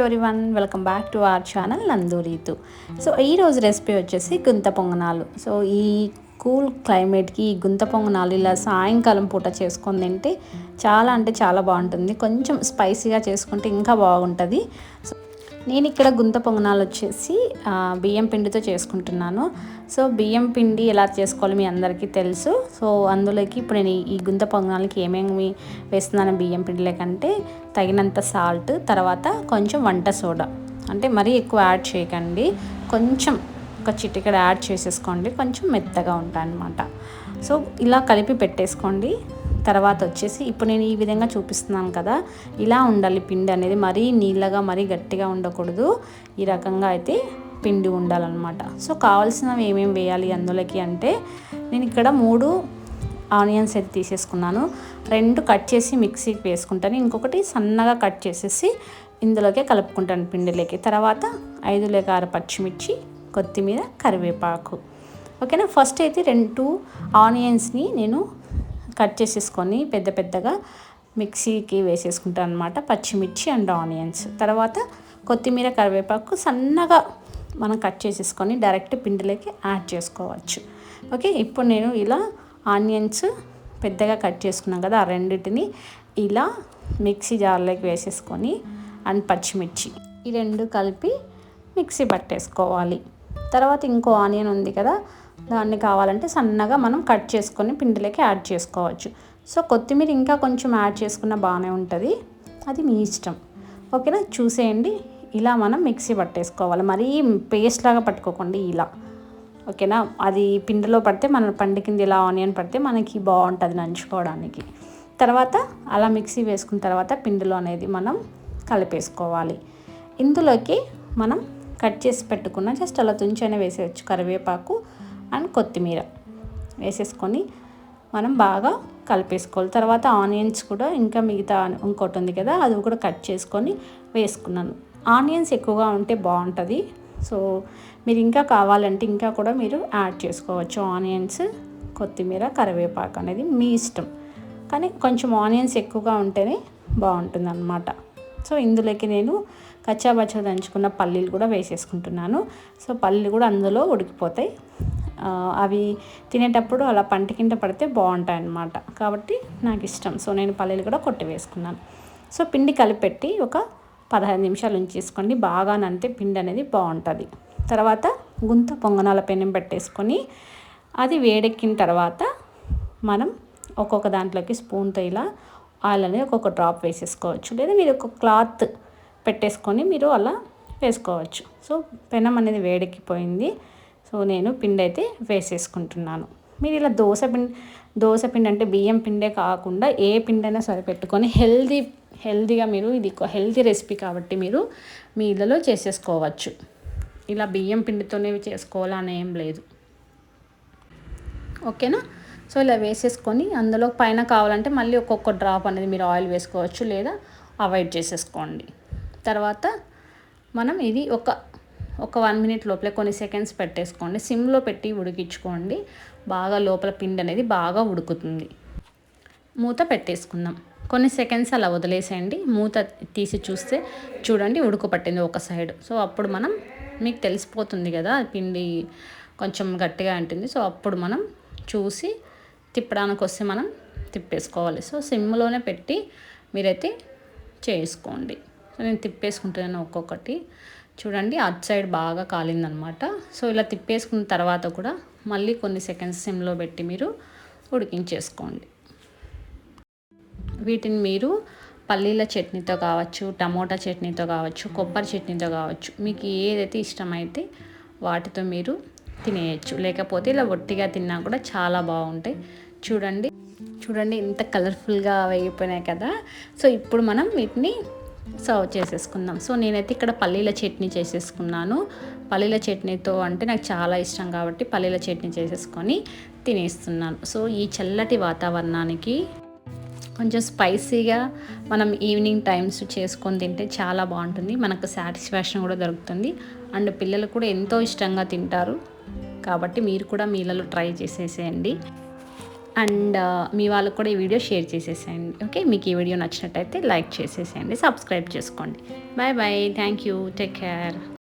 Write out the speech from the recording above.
Hello one welcome back to our channel నందూరీతు so ఈరోజు recipe వచ్చేసి గుంత పొంగనాలు. సో ఈ కూల్ క్లైమేట్కి ఈ గుంత పొంగనాలు ఇలా సాయంకాలం పూట చేసుకొని తింటే చాలా అంటే చాలా బాగుంటుంది. కొంచెం స్పైసీగా చేసుకుంటే ఇంకా బాగుంటుంది. సో నేను ఇక్కడ గుంత పొంగనాలు వచ్చేసి బియ్యం పిండితో చేసుకుంటున్నాను. సో బియ్యం పిండి ఎలా చేసుకోవాలి మీ అందరికీ తెలుసు. సో అందులోకి ఇప్పుడు నేను ఈ- గుంత పొంగనాలకి ఏమేమి వేస్తున్నాను బియ్యం పిండిలోకంటే తగినంత సాల్ట్ తర్వాత కొంచెం వంట సోడా. అంటే మరీ ఎక్కువ యాడ్ చేయకండి. కొంచెం ఒక చిటికెడ యాడ్ చేసేసుకోండి. కొంచెం మెత్తగా ఉంటాయి అన్నమాట సో ఇలా కలిపి పెట్టేసుకోండి. తర్వాత వచ్చేసి ఇప్పుడు నేను ఈ విధంగా చూపిస్తున్నాను కదా ఇలా ఉండాలి పిండి అనేది. మరీ నీళ్ళగా మరీ గట్టిగా ఉండకూడదు. ఈ రకంగా అయితే పిండి ఉండాలన్నమాట. సో కావాల్సినవి ఏమేమి వేయాలి అందులోకి అంటే నేను ఇక్కడ మూడు ఆనియన్స్ అయితే తీసేసుకున్నాను. రెండు కట్ చేసి మిక్సీకి వేసుకుంటాను. ఇంకొకటి సన్నగా కట్ చేసేసి ఇందులోకే కలుపుకుంటాను పిండిలోకి. తర్వాత ఐదు లేక ఆరు పచ్చిమిర్చి కొత్తిమీర కరివేపాకు. ఓకేనా? ఫస్ట్ అయితే రెండు ఆనియన్స్ని నేను కట్ చేసేసుకొని పెద్ద పెద్దగా మిక్సీకి వేసేసుకుంటాను అనమాట పచ్చిమిర్చి అండ్ ఆనియన్స్. తర్వాత కొత్తిమీర కరివేపాకు సన్నగా మనం కట్ చేసేసుకొని డైరెక్ట్ పిండిలోకి యాడ్ చేసుకోవచ్చు. ఓకే ఇప్పుడు నేను ఇలా ఆనియన్స్ పెద్దగా కట్ చేసుకున్నాం కదా ఆ రెండింటిని ఇలా మిక్సీ జార్లోకి వేసేసుకొని అండ్ పచ్చిమిర్చి ఈ రెండు కలిపి మిక్సీ పట్టేసుకోవాలి. తర్వాత ఇంకో ఆనియన్ ఉంది కదా దాన్ని కావాలంటే సన్నగా మనం కట్ చేసుకొని పిండిలోకి యాడ్ చేసుకోవచ్చు. సో కొత్తిమీర ఇంకా కొంచెం యాడ్ చేసుకున్న బాగానే ఉంటుంది. అది మీ ఇష్టం. ఓకేనా? చూసేయండి. ఇలా మనం మిక్సీ పట్టేసుకోవాలి. మరీ పేస్ట్ లాగా పట్టుకోకండి ఇలా. ఓకేనా? అది పిండిలో పడితే మన పండు కింద ఇలా ఆనియన్ పడితే మనకి బాగుంటుంది నంచుకోవడానికి. తర్వాత అలా మిక్సీ వేసుకున్న తర్వాత పిండిలో అనేది మనం కలిపేసుకోవాలి. ఇందులోకి మనం కట్ చేసి పెట్టుకున్న జస్ట్ అలా తుంచైనా వేసేయచ్చు. కరివేపాకు అండ్ కొత్తిమీర వేసేసుకొని మనం బాగా కలిపేసుకోవాలి. తర్వాత ఆనియన్స్ కూడా ఇంకా మిగతా ఇంకోటి ఉంది కదా అది కూడా కట్ చేసుకొని వేసుకున్నాను. ఆనియన్స్ ఎక్కువగా ఉంటే బాగుంటుంది. సో మీరు ఇంకా కావాలంటే ఇంకా కూడా మీరు యాడ్ చేసుకోవచ్చు. ఆనియన్స్ కొత్తిమీర కరివేపాకు అనేది మీ ఇష్టం. కానీ కొంచెం ఆనియన్స్ ఎక్కువగా ఉంటేనే బాగుంటుంది అన్నమాట సో ఇందులోకి నేను కచ్చాబచ్చా దంచుకున్న పల్లీలు కూడా వేసేసుకుంటున్నాను. సో పల్లీలు కూడా అందులో ఉడికిపోతాయి. అవి తినేటప్పుడు అలా పంట కింద పడితే బాగుంటాయి అన్నమాట కాబట్టి నాకు ఇష్టం సో నేను పల్లీలు కూడా కొట్టి వేసుకున్నాను. సో పిండి కలిపెట్టి ఒక పదహైదు నిమిషాలు ఉంచేసుకోండి. బాగా నంతే పిండి అనేది బాగుంటుంది. తర్వాత గుంత పొంగనాల పెనం పెట్టేసుకొని అది వేడెక్కిన తర్వాత మనం ఒక్కొక్క దాంట్లోకి స్పూన్తో ఇలా ఆయిల్ అనేది ఒక్కొక్క డ్రాప్ వేసేసుకోవచ్చు. లేదా మీరు ఒక క్లాత్ పెట్టేసుకొని మీరు అలా వేసుకోవచ్చు. సో పెనం అనేది వేడెక్కిపోయింది. సో నేను పిండి అయితే వేసేసుకుంటున్నాను. మీరు ఇలా దోశ పిండి దోశ పిండి అంటే బియ్యం పిండే కాకుండా ఏ పిండి అయినా సరే పెట్టుకొని హెల్దీ హెల్దీగా మీరు ఇది హెల్దీ రెసిపీ కాబట్టి మీరు మీ ఇళ్ళలో చేసేసుకోవచ్చు. ఇలా బియ్యం పిండితోనే చేసుకోవాలని ఏం లేదు. ఓకేనా? సో ఇలా వేసేసుకొని అందులో పైన కావాలంటే మళ్ళీ ఒక్కొక్క డ్రాప్ అనేది మీరు ఆయిల్ వేసుకోవచ్చు లేదా అవాయిడ్ చేసేసుకోండి. తర్వాత మనం ఇది ఒక ఒక వన్ మినిట్ లోపలే కొన్ని సెకండ్స్ పెట్టేసుకోండి. సిమ్లో పెట్టి ఉడికించుకోండి. బాగా లోపల పిండి అనేది బాగా ఉడుకుతుంది. మూత పెట్టేసుకుందాం. కొన్ని సెకండ్స్ అలా వదిలేసేయండి. మూత తీసి చూస్తే చూడండి ఉడుకు పట్టింది ఒక సైడ్. సో అప్పుడు మనం మీకు తెలిసిపోతుంది కదా పిండి కొంచెం గట్టిగా ఉంటుంది సో అప్పుడు మనం చూసి తిప్పడానికి వస్తే మనం తిప్పేసుకోవాలి. సో సిమ్లోనే పెట్టి మీరైతే చేసుకోండి. సో నేను తిప్పేసుకుంటున్నాను ఒక్కొక్కటి. చూడండి అటు సైడ్ బాగా కాలిందనమాట. సో ఇలా తిప్పేసుకున్న తర్వాత కూడా మళ్ళీ కొన్ని సెకండ్స్ సిమ్లో పెట్టి మీరు ఉడికించేసుకోండి. వీటిని మీరు పల్లీల చట్నీతో కావచ్చు టమోటా చట్నీతో కావచ్చు కొబ్బరి చట్నీతో కావచ్చు మీకు ఏదైతే ఇష్టమైతే వాటితో మీరు తినేయచ్చు. లేకపోతే ఇలా ఒట్టిగా తిన్నా కూడా చాలా బాగుంటాయి. చూడండి చూడండి ఇంత కలర్ఫుల్గా అయిపోయినాయి కదా. సో ఇప్పుడు మనం వీటిని సర్వ్ చేసేసుకుందాం. సో నేనైతే ఇక్కడ పల్లీల చట్నీ చేసేసుకున్నాను. పల్లీల చట్నీతో అంటే నాకు చాలా ఇష్టం కాబట్టి పల్లీల చట్నీ చేసేసుకొని తినేస్తున్నాను. సో ఈ చల్లటి వాతావరణానికి కొంచెం స్పైసీగా మనం ఈవినింగ్ టైమ్స్ చేసుకొని తింటే చాలా బాగుంటుంది. మనకు సాటిస్ఫాక్షన్ కూడా దొరుకుతుంది. అండ్ పిల్లలు కూడా ఎంతో ఇష్టంగా తింటారు. కాబట్టి మీరు కూడా మీలలో ట్రై చేసేసేయండి. అండ్ మీ వాళ్ళకు కూడా ఈ వీడియో షేర్ చేసేసేయండి. ఓకే? మీకు ఈ వీడియో నచ్చినట్టయితే లైక్ చేసేసేయండి సబ్స్క్రైబ్ చేసుకోండి. Bye bye thank you. Take care.